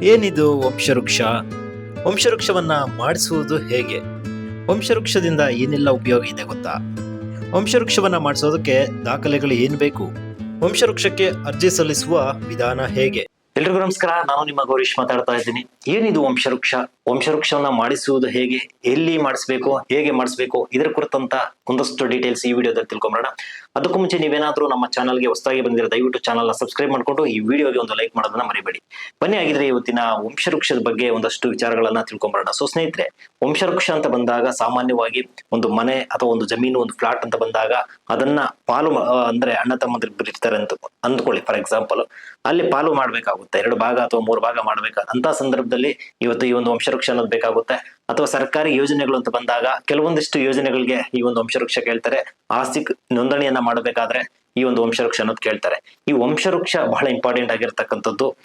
ಏನಿದು ವಂಶವೃಕ್ಷ? ವಂಶವೃಕ್ಷವನ್ನ ಮಾಡಿಸುವುದು ಹೇಗೆ? ವಂಶವೃಕ್ಷದಿಂದ ಏನೆಲ್ಲ ಉಪಯೋಗ ಇದೆ ಗೊತ್ತಾ? ವಂಶವೃಕ್ಷವನ್ನ ಮಾಡಿಸೋದಕ್ಕೆ ದಾಖಲೆಗಳು ಏನು ಬೇಕು? ವಂಶವೃಕ್ಷಕ್ಕೆ ಅರ್ಜಿ ಸಲ್ಲಿಸುವ ವಿಧಾನ ಹೇಗೆ? ಎಲ್ರಿಗೂ ನಮಸ್ಕಾರ, ನಾನು ನಿಮ್ಮ ಗೌರೀಶ್ ಮಾತಾಡ್ತಾ ಇದ್ದೀನಿ. ಏನಿದು ವಂಶವೃಕ್ಷ? ವಂಶವೃಕ್ಷವನ್ನ ಮಾಡಿಸುವುದು ಹೇಗೆ, ಎಲ್ಲಿ ಮಾಡಿಸ್ಬೇಕು, ಹೇಗೆ ಮಾಡಿಸ್ಬೇಕು, ಇದರ ಕುರಿತಂತ ಒಂದಷ್ಟು ಡೀಟೇಲ್ಸ್ ಈ ವಿಡಿಯೋದಲ್ಲಿ ತಿಳ್ಕೊಂಬರೋಣ. ಅದಕ್ಕೂ ಮುಂಚೆ ನೀವೇನಾದ್ರೂ ನಮ್ಮ ಚಾನಲ್ಗೆ ಹೊಸದಾಗಿ ಬಂದಿರೋ ದಯವಿಟ್ಟು ಚಾನಲ್ ಸಬ್ಸ್ಕ್ರೈಬ್ ಮಾಡ್ಕೊಂಡು ಈ ವಿಡಿಯೋಗೆ ಒಂದು ಲೈಕ್ ಮಾಡೋದನ್ನ ಮರಿಬೇಡಿ. ಬನ್ನಿ ಆಗಿದ್ರೆ ಇವತ್ತಿನ ವಂಶವೃಕ್ಷದ ಬಗ್ಗೆ ಒಂದಷ್ಟು ವಿಚಾರಗಳನ್ನ ತಿಳ್ಕೊಂಬರೋಣ. ಸೊ ಸ್ನೇಹಿತರೆ, ವಂಶವೃಕ್ಷ ಅಂತ ಬಂದಾಗ ಸಾಮಾನ್ಯವಾಗಿ ಒಂದು ಮನೆ ಅಥವಾ ಒಂದು ಜಮೀನು, ಒಂದು ಫ್ಲಾಟ್ ಅಂತ ಬಂದಾಗ ಅದನ್ನ ಪಾಲು ಅಂದ್ರೆ ಅಣ್ಣ ತಮ್ಮಂದಿರು ಇರ್ತಾರೆ ಅಂತ ಅಂದ್ಕೊಳ್ಳಿ. ಫಾರ್ ಎಕ್ಸಾಂಪಲ್ ಅಲ್ಲಿ ಪಾಲು ಮಾಡ್ಬೇಕಾಗುತ್ತೆ. ಎರಡು ಭಾಗ ಅಥವಾ ಮೂರು ಭಾಗ ಮಾಡ್ಬೇಕಾದ ಅಂತ ಸಂದರ್ಭದಲ್ಲಿ ಇವತ್ತು ಈ ಒಂದು ವಂಶವೃಕ್ಷ ಅನ್ನೋದು ಬೇಕಾಗುತ್ತೆ. ಅಥವಾ ಸರ್ಕಾರಿ ಯೋಜನೆಗಳು ಅಂತ ಬಂದಾಗ ಕೆಲವೊಂದಿಷ್ಟು ಯೋಜನೆಗಳಿಗೆ ಈ ಒಂದು ವಂಶವೃಕ್ಷ ಕೇಳ್ತಾರೆ. ಆಸ್ತಿ ನೋಂದಣಿಯನ್ನ ಮಾಡಬೇಕಾದ್ರೆ ಈ ಒಂದು ವಂಶವೃಕ್ಷ ಅನ್ನೋದು ಕೇಳ್ತಾರೆ. ಈ ವಂಶವೃಕ್ಷ ಬಹಳ ಇಂಪಾರ್ಟೆಂಟ್ ಆಗಿರ್ತಕ್ಕಂಥದ್ದು.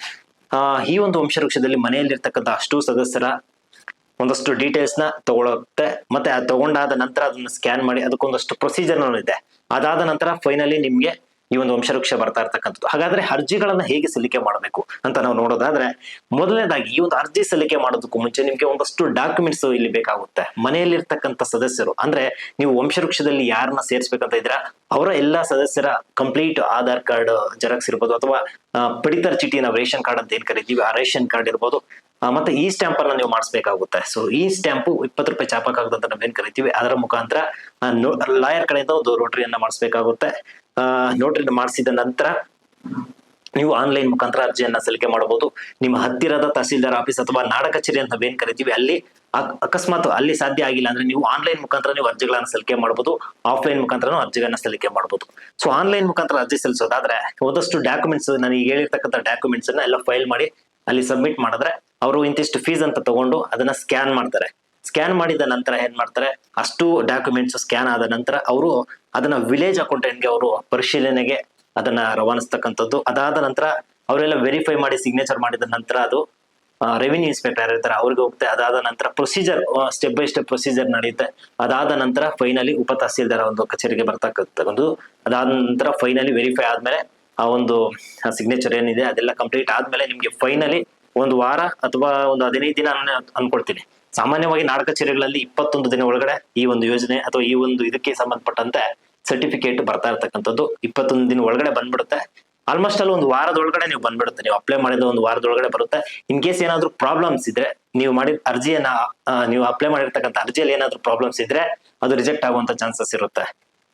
ಆ, ಈ ಒಂದು ವಂಶವೃಕ್ಷದಲ್ಲಿ ಮನೆಯಲ್ಲಿರ್ತಕ್ಕಂಥ ಅಷ್ಟು ಸದಸ್ಯರ ಒಂದಷ್ಟು ಡೀಟೇಲ್ಸ್ನ ತಗೊಳುತ್ತೆ. ಮತ್ತೆ ತಗೊಂಡಾದ ನಂತರ ಅದನ್ನ ಸ್ಕ್ಯಾನ್ ಮಾಡಿ ಅದಕ್ಕೊಂದಷ್ಟು ಪ್ರೊಸೀಜರ್ ಇದೆ ಅದಾದ ನಂತರ ಫೈನಲಿ ನಿಮ್ಗೆ ಈ ಒಂದು ವಂಶವೃಕ್ಷ ಬರ್ತಾ ಇರ್ತಕ್ಕಂಥದ್ದು. ಹಾಗಾದ್ರೆ ಅರ್ಜಿಗಳನ್ನ ಹೇಗೆ ಸಲ್ಲಿಕೆ ಮಾಡಬೇಕು ಅಂತ ನಾವು ನೋಡೋದಾದ್ರೆ, ಮೊದಲನೇದಾಗಿ ಈ ಒಂದು ಅರ್ಜಿ ಸಲ್ಲಿಕೆ ಮಾಡೋದಕ್ಕೂ ಮುಂಚೆ ನಿಮ್ಗೆ ಒಂದಷ್ಟು ಡಾಕ್ಯುಮೆಂಟ್ಸ್ ಇಲ್ಲಿ ಬೇಕಾಗುತ್ತೆ. ಮನೆಯಲ್ಲಿರ್ತಕ್ಕಂಥ ಸದಸ್ಯರು, ಅಂದ್ರೆ ನೀವು ವಂಶವೃಕ್ಷದಲ್ಲಿ ಯಾರನ್ನ ಸೇರಿಸ್ಬೇಕಂತ ಇದ್ದೀರಾ, ಅವರ ಎಲ್ಲಾ ಸದಸ್ಯರ ಕಂಪ್ಲೀಟ್ ಆಧಾರ್ ಕಾರ್ಡ್, ಜೆರಾಕ್ಸ್ ಇರ್ಬೋದು, ಅಥವಾ ಪಡಿತರ ಚೀಟಿ ನಾವು ರೇಷನ್ ಕಾರ್ಡ್ ಅಂತ ಏನ್ ಕರಿತೀವಿ, ಆ ರೇಷನ್ ಕಾರ್ಡ್ ಇರ್ಬೋದು ಮತ್ತೆ ಈ ಸ್ಟ್ಯಾಂಪ್ ಅನ್ನ ನೀವು ಮಾಡಿಸ್ಬೇಕಾಗುತ್ತೆ. ಸೊ ಈ ಸ್ಟ್ಯಾಂಪು ಇಪ್ಪತ್ತು ರೂಪಾಯಿ ಚಾಪಕ ಅಂತ ನಾವೇನ್ ಕರಿತೀವಿ, ಅದರ ಮುಖಾಂತರ ಲಾಯರ್ ಕಡೆಯಿಂದ ಒಂದು ರೋಟರಿಯನ್ನ ಮಾಡಿಸ್ಬೇಕಾಗುತ್ತೆ. ನೋಟ್ರಿನ ಮಾಡಿಸಿದ ನಂತರ ನೀವು ಆನ್ಲೈನ್ ಮುಖಾಂತರ ಅರ್ಜಿಯನ್ನ ಸಲ್ಲಿಕೆ ಮಾಡಬಹುದು. ನಿಮ್ಮ ಹತ್ತಿರದ ತಹಸೀಲ್ದಾರ್ ಆಫೀಸ್ ಅಥವಾ ನಾಡ ಕಚೇರಿ ಅಂತ ನಾವೇನ್ ಕರಿತೀವಿ, ಅಲ್ಲಿ ಅಕಸ್ಮಾತ್ ಅಲ್ಲಿ ಸಾಧ್ಯ ಆಗಿಲ್ಲ ಅಂದ್ರೆ ನೀವು ಆನ್ಲೈನ್ ಮುಖಾಂತರ ನೀವು ಅರ್ಜಿಗಳನ್ನ ಸಲ್ಲಿಕೆ ಮಾಡಬಹುದು. ಆಫ್ಲೈನ್ ಮುಖಾಂತರನೂ ಅರ್ಜಿಗಳನ್ನ ಸಲ್ಲಿಕೆ ಮಾಡಬಹುದು. ಸೊ ಆನ್ಲೈನ್ ಮುಖಾಂತರ ಅರ್ಜಿ ಸಲ್ಲಿಸೋದಾದ್ರೆ, ಒಂದಷ್ಟು ಡಾಕ್ಯುಮೆಂಟ್ಸ್ ನನಗೆ ಹೇಳಿರ್ತಕ್ಕಂಥ ಡಾಕ್ಯುಮೆಂಟ್ಸ್ ಅನ್ನ ಎಲ್ಲ ಫೈಲ್ ಮಾಡಿ, ಅಲ್ಲಿ ಸಬ್ಮಿಟ್ ಮಾಡಿದ್ರೆ ಅವರು ಇಂತಿಷ್ಟು ಫೀಸ್ ಅಂತ ತಗೊಂಡು ಅದನ್ನ ಸ್ಕ್ಯಾನ್ ಮಾಡ್ತಾರೆ. ಸ್ಕ್ಯಾನ್ ಮಾಡಿದ ನಂತರ ಏನ್ ಮಾಡ್ತಾರೆ? ಅಷ್ಟು ಡಾಕ್ಯುಮೆಂಟ್ಸ್ ಸ್ಕ್ಯಾನ್ ಆದ ನಂತರ ಅವರು ಅದನ್ನ ವಿಲೇಜ್ ಅಕೌಂಟೆಂಟ್ಗೆ ಅವರು ಪರಿಶೀಲನೆಗೆ ಅದನ್ನ ರವಾನಿಸ್ತಕ್ಕಂಥದ್ದು. ಅದಾದ ನಂತರ ಅವರೆಲ್ಲ ವೆರಿಫೈ ಮಾಡಿ ಸಿಗ್ನೇಚರ್ ಮಾಡಿದ ನಂತರ ಅದು ರೆವಿನ್ಯೂ ಇನ್ಸ್ಪೆಕ್ಟರ್ ಯಾರಿರ್ತಾರೆ ಅವ್ರಿಗೆ ಹೋಗುತ್ತೆ. ಅದಾದ ನಂತರ procedure step by step procedure ನಡೆಯುತ್ತೆ. ಅದಾದ ನಂತರ ಫೈನಲಿ ಉಪ ತಹಸೀಲ್ದಾರ ಒಂದು ಕಚೇರಿಗೆ ಬರ್ತಕ್ಕಂಥದ್ದು ಅದಾದ ನಂತರ ಫೈನಲಿ ವೆರಿಫೈ ಆದ್ಮೇಲೆ ಆ ಒಂದು ಸಿಗ್ನೇಚರ್ ಏನಿದೆ ಅದೆಲ್ಲ ಕಂಪ್ಲೀಟ್ ಆದ್ಮೇಲೆ ನಿಮ್ಗೆ ಫೈನಲಿ ಒಂದು ವಾರ ಅಥವಾ ಒಂದು ಹದಿನೈದು ದಿನ ಅನ್ಕೊಳ್ತೀನಿ. ಸಾಮಾನ್ಯವಾಗಿ ನಾಡ ಕಚೇರಿಗಳಲ್ಲಿ ಇಪ್ಪತ್ತೊಂದು ದಿನ ಒಳಗಡೆ ಈ ಒಂದು ಯೋಜನೆ ಅಥವಾ ಈ ಒಂದು ಇದಕ್ಕೆ ಸಂಬಂಧಪಟ್ಟಂತೆ ಸರ್ಟಿಫಿಕೇಟ್ ಬರ್ತಾ ಇರ್ತಕ್ಕಂಥದ್ದು ಇಪ್ಪತ್ತೊಂದು ದಿನ ಒಳಗಡೆ ಬಂದ್ಬಿಡುತ್ತೆ. ಆಲ್ಮೋಸ್ಟ್ ಅಲ್ಲಿ ಒಂದು ವಾರದೊಳಗಡೆ ನೀವು ಬಂದ್ಬಿಡುತ್ತೆ. ನೀವು ಅಪ್ಲೈ ಮಾಡಿದ ಒಂದು ವಾರದೊಳಗಡೆ ಬರುತ್ತೆ. ಇನ್ ಕೇಸ್ ಏನಾದ್ರು ಪ್ರಾಬ್ಲಮ್ಸ್ ಇದ್ರೆ ನೀವು ಮಾಡಿದ ಅರ್ಜಿಯನ್ನ ನೀವು ಅಪ್ಲೈ ಮಾಡಿರ್ತಕ್ಕಂಥ ಅರ್ಜಿಯಲ್ಲಿ ಏನಾದ್ರು ಪ್ರಾಬ್ಲಮ್ಸ್ ಇದ್ರೆ ಅದು ರಿಜೆಕ್ಟ್ ಆಗುವಂತ ಚಾನ್ಸಸ್ ಇರುತ್ತೆ.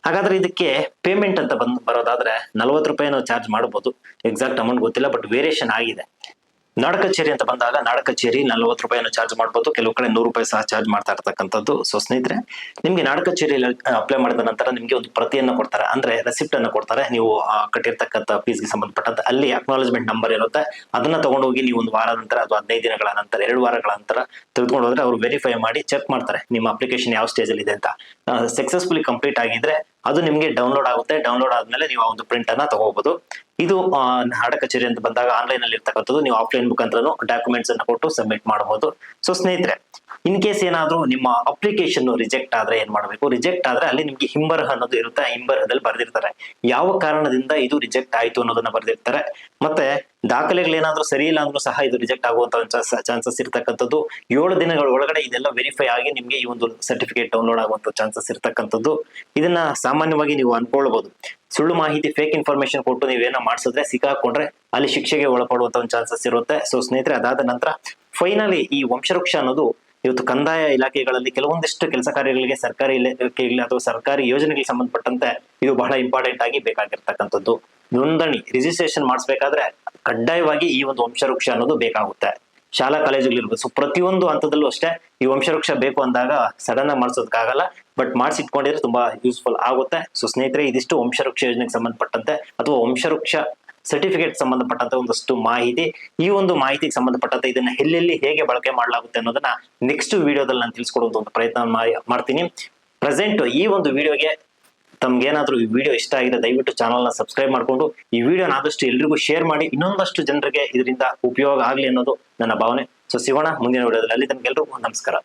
ಹಾಗಾದ್ರೆ ಇದಕ್ಕೆ ಪೇಮೆಂಟ್ ಅಂತ ಬಂದ್ ಬರೋದಾದ್ರೆ ನಲ್ವತ್ತು ರೂಪಾಯಿ ನಾವು ಚಾರ್ಜ್ ಮಾಡಬಹುದು ಎಕ್ಸಾಕ್ಟ್ ಅಮೌಂಟ್ ಗೊತ್ತಿಲ್ಲ ಬಟ್ ವೇರಿಯೇಷನ್ ಆಗಿದೆ. ನಾಡ ಕಚೇರಿ ಅಂತ ಬಂದಾಗ ನಾಡ ಕಚೇರಿ ನಲ್ವತ್ತು ರೂಪಾಯಿನ ಚಾರ್ಜ್ ಮಾಡ್ಬೋದು. ಕೆಲವು ಕಡೆ ನೂರು ರೂಪಾಯಿ ಸಹ ಚಾರ್ಜ್ ಮಾಡ್ತಾ ಇರ್ತಕ್ಕಂಥದ್ದು. ಸೊ ಸ್ನೇಹಿತರೆ, ನಿಮ್ಗೆ ನಾಡ ಕಚೇರಿಯಲ್ಲಿ ಅಪ್ಲೈ ಮಾಡಿದ ನಂತರ ನಿಮಗೆ ಒಂದು ಪ್ರತಿಯನ್ನ ಕೊಡ್ತಾರೆ. ಅಂದ್ರೆ ರೆಸಿಪ್ಟ್ ಅನ್ನ ಕೊಡ್ತಾರೆ. ನೀವು ಕಟ್ಟಿರ್ತಕ್ಕಂಥ ಫೀಸ್ಗೆ ಸಂಬಂಧಪಟ್ಟಂತ ಅಲ್ಲಿ ಅಕ್ನಾಲಜ್ಮೆಂಟ್ ನಂಬರ್ ಇರುತ್ತೆ. ಅದನ್ನ ತಗೊಂಡು ಹೋಗಿ ನೀವು ಒಂದು ವಾರ ನಂತರ ಅಥವಾ ಹದಿನೈದು ದಿನಗಳ ನಂತರ, ಎರಡು ವಾರಗಳ ನಂತರ ತೆಗೆದುಕೊಂಡು ಹೋದ್ರೆ ಅವರು ವೆರಿಫೈ ಮಾಡಿ ಚೆಕ್ ಮಾಡ್ತಾರೆ. ನಿಮ್ಮ ಅಪ್ಲಿಕೇಶನ್ ಯಾವ ಸ್ಟೇಜ್ ಅಲ್ಲಿ ಇದೆ ಅಂತ. ಸಕ್ಸಸ್ಫುಲಿ ಕಂಪ್ಲೀಟ್ ಆಗಿದ್ರೆ ಅದು ನಿಮಗೆ ಡೌನ್ಲೋಡ್ ಆಗುತ್ತೆ. ಡೌನ್ಲೋಡ್ ಆದ್ಮೇಲೆ ನೀವು ಒಂದು ಪ್ರಿಂಟ್ ಅನ್ನ ತಗೋಬಹುದು ಇದು ನಾಡ ಕಚೇರಿ ಅಂತ ಬಂದಾಗ ಆನ್ಲೈನ್ ಅಲ್ಲಿ ಇರ್ತಕ್ಕಂಥದ್ದು ನೀವು ಆಫ್ಲೈನ್ ಮುಖಾಂತರ ಡಾಕ್ಯುಮೆಂಟ್ಸ್ ಅನ್ನ ಕೊಟ್ಟು ಸಬ್ಮಿಟ್ ಮಾಡಬಹುದು. ಸೊ ಸ್ನೇಹಿತರೆ ಇನ್ ಕೇಸ್ ಏನಾದರೂ ನಿಮ್ಮ ಅಪ್ಲಿಕೇಶನ್ ರಿಜೆಕ್ಟ್ ಆದ್ರೆ ಏನ್ ಮಾಡಬೇಕು? ರಿಜೆಕ್ಟ್ ಆದ್ರೆ ಅಲ್ಲಿ ನಿಮ್ಗೆ ಹಿಂಬರಹ ಅನ್ನೋದು ಇರುತ್ತೆ. ಹಿಂಬರಹದಲ್ಲಿ ಬರೆದಿರ್ತಾರೆ. ಯಾವ ಕಾರಣದಿಂದ ಇದು ರಿಜೆಕ್ಟ್ ಆಯ್ತು ಅನ್ನೋದನ್ನ ಬರೆದಿರ್ತಾರೆ. ಮತ್ತೆ ದಾಖಲೆಗಳು ಏನಾದ್ರೂ ಸರಿ ಇಲ್ಲ ಅಂದ್ರೂ ಸಹ ಇದು ರಿಜೆಕ್ಟ್ ಆಗುವಂತ ಚಾನ್ಸಸ್ ಇರ್ತಕ್ಕಂಥದ್ದು. ಏಳು ದಿನಗಳ ಒಳಗಡೆ ಇದೆಲ್ಲ ವೆರಿಫೈ ಆಗಿ ನಿಮಗೆ ಈ ಒಂದು ಸರ್ಟಿಫಿಕೇಟ್ ಡೌನ್ಲೋಡ್ ಆಗುವಂತ ಚಾನ್ಸಸ್ ಇರ್ತಕ್ಕಂಥದ್ದು. ಇದನ್ನ ಸಾಮಾನ್ಯವಾಗಿ ನೀವು ಅನ್ಕೊಳ್ಬಹುದು ಸುಳ್ಳು ಮಾಹಿತಿ ಫೇಕ್ ಇನ್ಫಾರ್ಮೇಶನ್ ಕೊಟ್ಟು ನೀವೇನೋ ಮಾಡಿಸಿದ್ರೆ ಸಿಕ್ಕಾಕೊಂಡ್ರೆ ಅಲ್ಲಿ ಶಿಕ್ಷೆಗೆ ಒಳಪಡುವಂತ ಒಂದು ಚಾನ್ಸಸ್ ಇರುತ್ತೆ. ಸೊ ಸ್ನೇಹಿತರೆ, ಅದಾದ ನಂತರ ಫೈನಲಿ ಈ ವಂಶವೃಕ್ಷ ಅನ್ನೋದು ಇವತ್ತು ಕಂದಾಯ ಇಲಾಖೆಗಳಲ್ಲಿ ಕೆಲವೊಂದಿಷ್ಟು ಕೆಲಸ ಕಾರ್ಯಗಳಿಗೆ ಸರ್ಕಾರಿ ಇಲಾಖೆಗಳ ಅಥವಾ ಸರ್ಕಾರಿ ಯೋಜನೆಗಳಿಗೆ ಸಂಬಂಧಪಟ್ಟಂತೆ ಇದು ಬಹಳ ಇಂಪಾರ್ಟೆಂಟ್ ಆಗಿ ಬೇಕಾಗಿರ್ತಕ್ಕಂಥದ್ದು. ನೋಂದಣಿ ರಿಜಿಸ್ಟ್ರೇಷನ್ ಮಾಡಿಸ್ಬೇಕಾದ್ರೆ ಕಡ್ಡಾಯವಾಗಿ ಈ ಒಂದು ವಂಶವೃಕ್ಷ ಅನ್ನೋದು ಬೇಕಾಗುತ್ತೆ. ಶಾಲಾ ಕಾಲೇಜುಗಳಿರ್ಬೋದು. ಸೊ ಪ್ರತಿಯೊಂದು ಹಂತದಲ್ಲೂ ಅಷ್ಟೇ ಈ ವಂಶವೃಕ್ಷ ಬೇಕು ಅಂದಾಗ ಸಡನ್ ಆಗಿ ಮಾಡಿಸೋದಕ್ಕಾಗಲ್ಲ. ಬಟ್ ಮಾಡಿಸಿಟ್ಕೊಂಡಿದ್ರೆ ತುಂಬಾ ಯೂಸ್ಫುಲ್ ಆಗುತ್ತೆ. ಸೊ ಸ್ನೇಹಿತರೆ, ಇದಿಷ್ಟು ವಂಶವೃಕ್ಷ ಯೋಜನೆಗೆ ಸಂಬಂಧಪಟ್ಟಂತೆ ಅಥವಾ ವಂಶವೃಕ್ಷ ಸರ್ಟಿಫಿಕೇಟ್ ಸಂಬಂಧಪಟ್ಟಂತ ಒಂದಷ್ಟು ಮಾಹಿತಿ. ಈ ಒಂದು ಮಾಹಿತಿಗೆ ಸಂಬಂಧಪಟ್ಟಂತೆ ಇದನ್ನ ಎಲ್ಲೆಲ್ಲಿ ಹೇಗೆ ಬಳಕೆ ಮಾಡಲಾಗುತ್ತೆ ಅನ್ನೋದನ್ನ ನೆಕ್ಸ್ಟ್ ವಿಡಿಯೋದಲ್ಲಿ ನಾನು ತಿಳಿಸ್ಕೊಡುವಂತ ಒಂದು ಪ್ರಯತ್ನ ಮಾಡ್ತೀನಿ. ಪ್ರೆಸೆಂಟ್ ಈ ಒಂದು ವಿಡಿಯೋಗೆ ತಮ್ಗೇನಾದ್ರೂ ಈ ವಿಡಿಯೋ ಇಷ್ಟ ಆಗಿದೆ, ದಯವಿಟ್ಟು ಚಾನಲ್ನ ಸಬ್ಸ್ಕ್ರೈಬ್ ಮಾಡ್ಕೊಂಡು ಈ ವಿಡಿಯೋನ ಆದಷ್ಟು ಎಲ್ರಿಗೂ ಶೇರ್ ಮಾಡಿ, ಇನ್ನೊಂದಷ್ಟು ಜನರಿಗೆ ಇದರಿಂದ ಉಪಯೋಗ ಆಗಲಿ ಅನ್ನೋದು ನನ್ನ ಭಾವನೆ. ಸೊ ಸಿಗೋಣ ಮುಂದಿನ ವಿಡಿಯೋದಲ್ಲಿ ಅಲ್ಲಿ ತಮ್ಗೆಲ್ರಿಗೂ ನಮಸ್ಕಾರ.